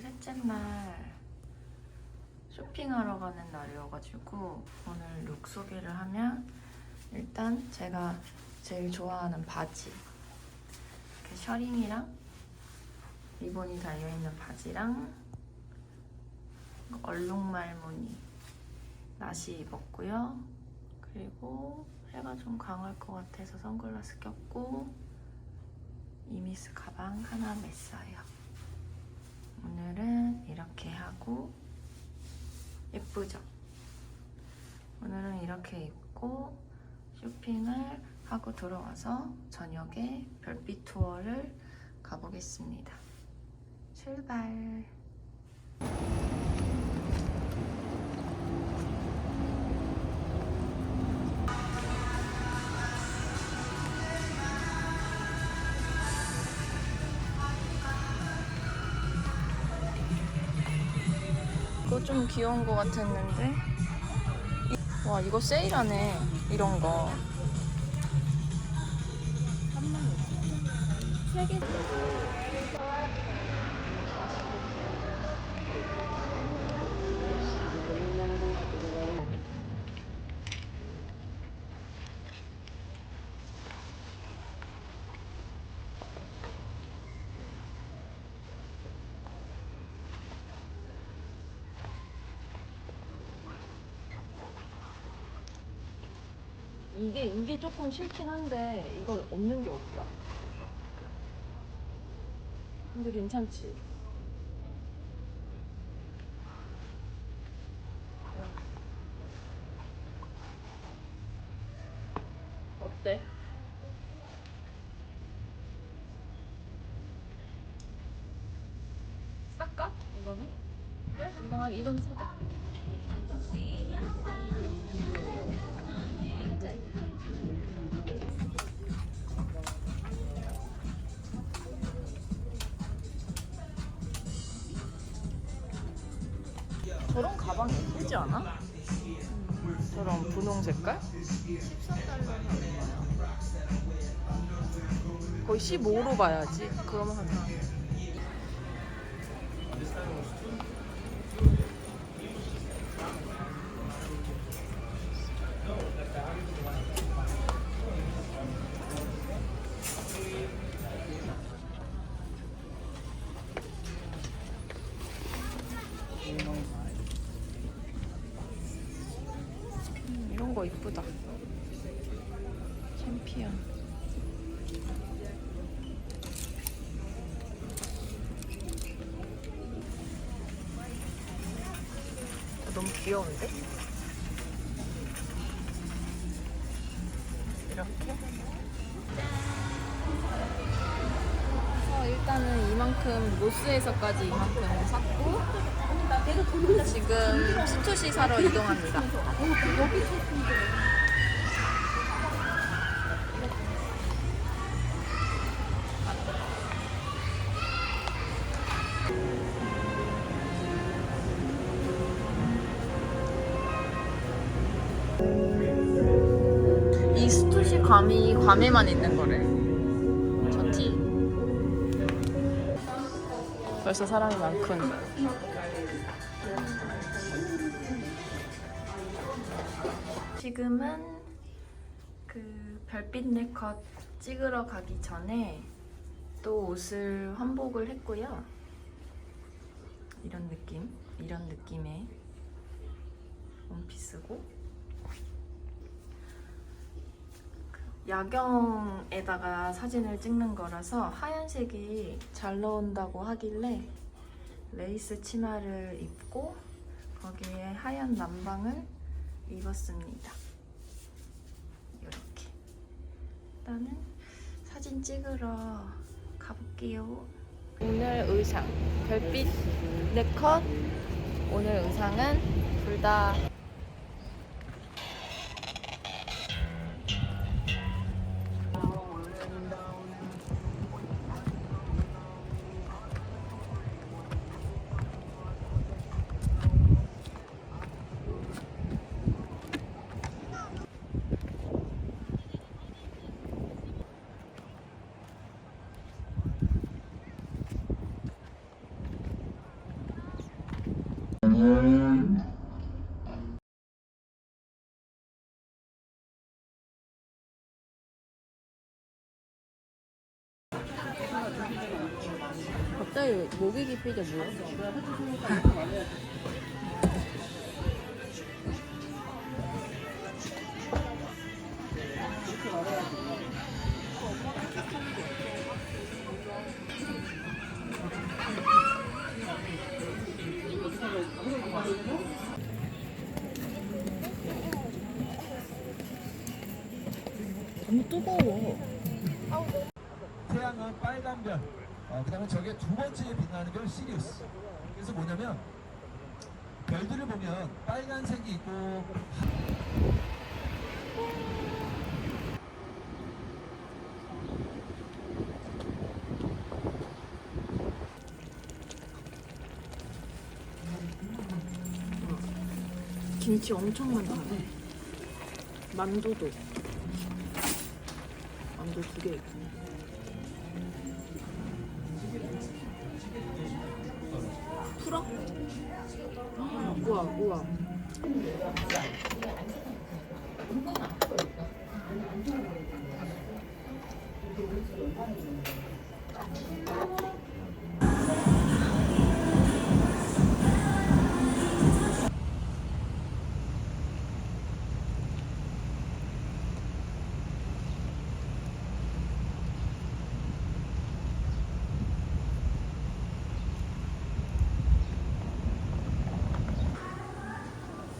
셋째 날 쇼핑하러 가는 날이어가지고 오늘 룩 소개를 하면 일단 제가 제일 좋아하는 바지 이렇게 셔링이랑 리본이 달려있는 바지랑 얼룩말무늬 나시 입었고요. 그리고 해가 좀 강할 것 같아서 선글라스 꼈고 이미스 가방 하나 맸어요. 오늘은 이렇게 하고 예쁘죠? 오늘은 이렇게 입고 쇼핑을 하고 들어와서 저녁에 별빛 투어를 가보겠습니다. 출발! 이거 좀 귀여운 거 같았는데. 와 이거 세일하네 이런 거 이게 이게 조금 싫긴 한데 이건 없는 게 없다 근데 괜찮지? 어때? 쌀까? 이거는? 그래? 이거 이건 사자 저런 가방 예쁘지 않아? 저런 분홍 색깔? 13달러 거의 15로 봐야지. 그럼 하나. 너무 귀여운데? 이렇게. 그래서 일단은 이만큼 로스에서까지 이만큼 샀고 지금 스투시 사러 이동합니다. 괌이 괌에만 있는 거래. 저 티. 벌써 사람이 많군. 지금은 그 별빛 네컷 찍으러 가기 전에 또 옷을 환복을 했고요. 이런 느낌, 이런 느낌의 원피스고 야경에다가 사진을 찍는 거라서 하얀색이 잘 나온다고 하길래 레이스 치마를 입고 거기에 하얀 남방을 입었습니다. 이렇게 일단은 사진 찍으러 가볼게요. 오늘 의상 별빛 네컷 오늘 의상은 둘 다 아멘. 갑자기 목이 깊이게 뭐야? 너무 뜨거워. 태양은 빨간 별. 어, 그 다음에 저게 두 번째에 빛나는 별 시리우스. 그래서 뭐냐면 별들을 보면 빨간색이 있고 김치 엄청 많다. 만두도. 만두 두개 있고. 풀어? 우와, 우와.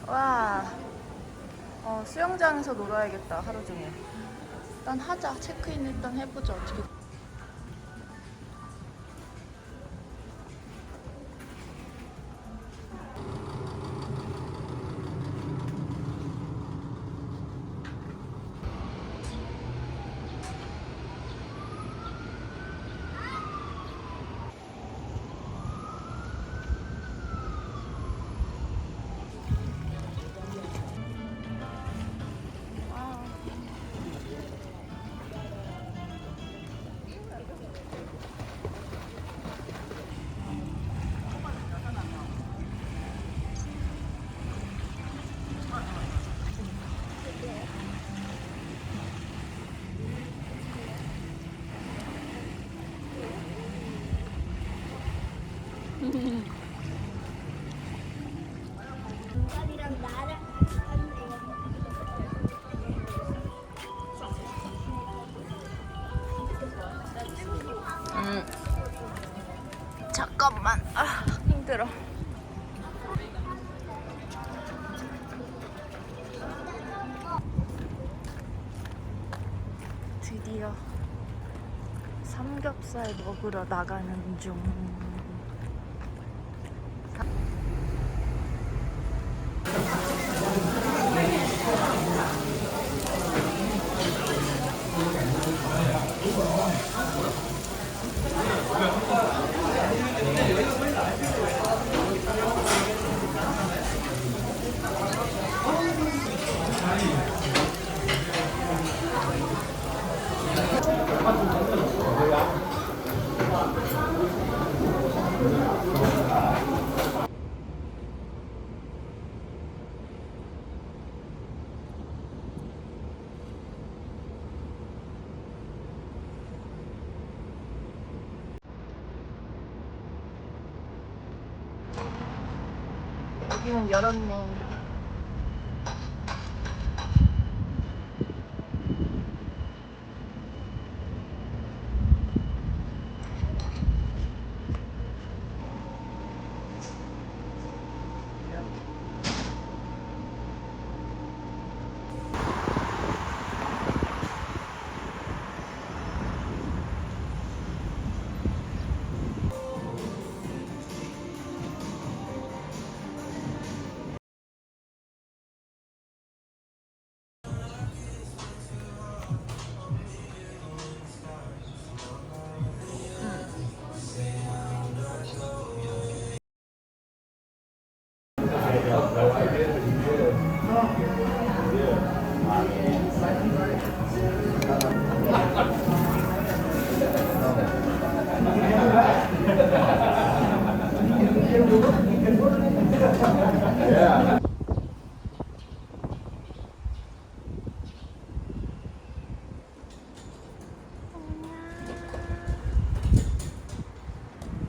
와, 어, 수영장에서 놀아야겠다, 하루 종일. 일단 하자. 체크인 일단 해보자, 어떻게. 음. 잠깐만. 아, 힘들어. 드디어 삼겹살 먹으러 나가는 중. 여기는 열었네.